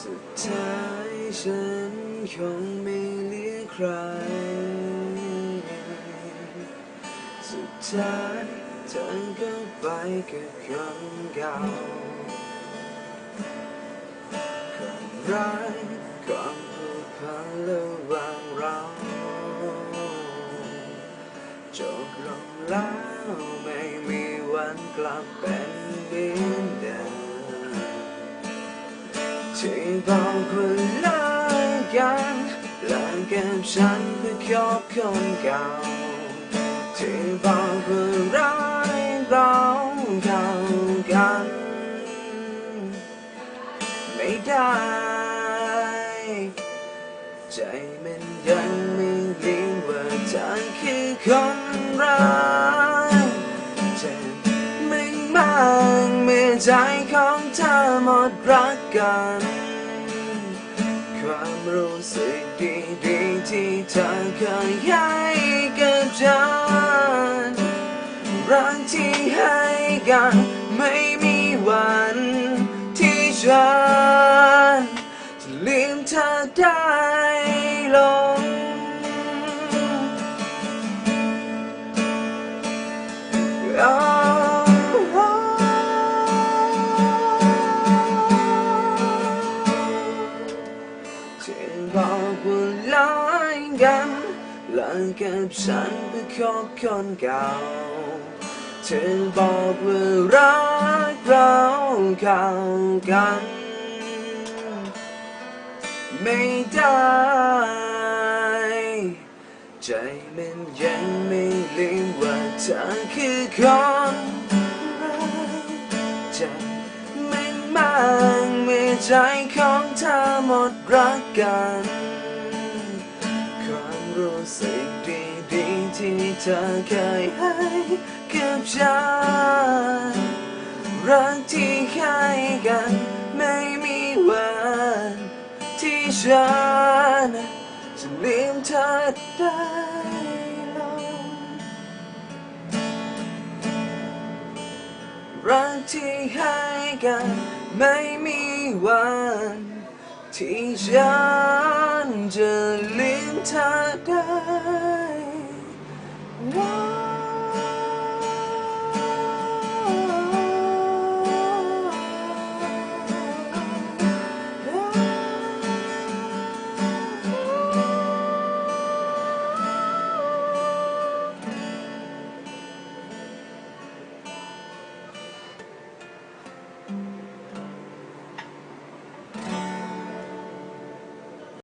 สุดท้ายฉันคงไม่เหลือใคร สุดท้ายเธอก็ไปกับคนเก่าคนรัก จบลงแล้วไม่มีวันกลับเป็นเหมือนเดิมที่บอกว่าเลิกกันเลิกกับฉันเพื่อคบคนเก่าที่บอกว่ารักเราเข้ากันไม่ได้ใจมันยังไม่ลืมว่าเธอคือคน รักเจ็บไม่มากเมื่อใจของเธอหมดรักกัน ความรู้สึกดีๆที่เธอเคยให้กับฉันรักที่ให้กันไม่มีวันที่ฉันจะลืมเธอได้ลง บอกว่าลายกันลากับฉันเพื่อคบคนเก่า เธอบอกว่ารักเราเข้ากัน ไม่ได้ ใจมันยังไม่ ธอคือคนรักใจไม่มากมื่ใจของเธอหมดรักกันความรู้สึกดีๆที่เธอเคยให้กับฉันรักที่ให้กันไม่มีวันที่ฉันจะลืมเธอได้ รักที่ให้กันไม่มีวัน ที่ฉันจะลืมเธอได้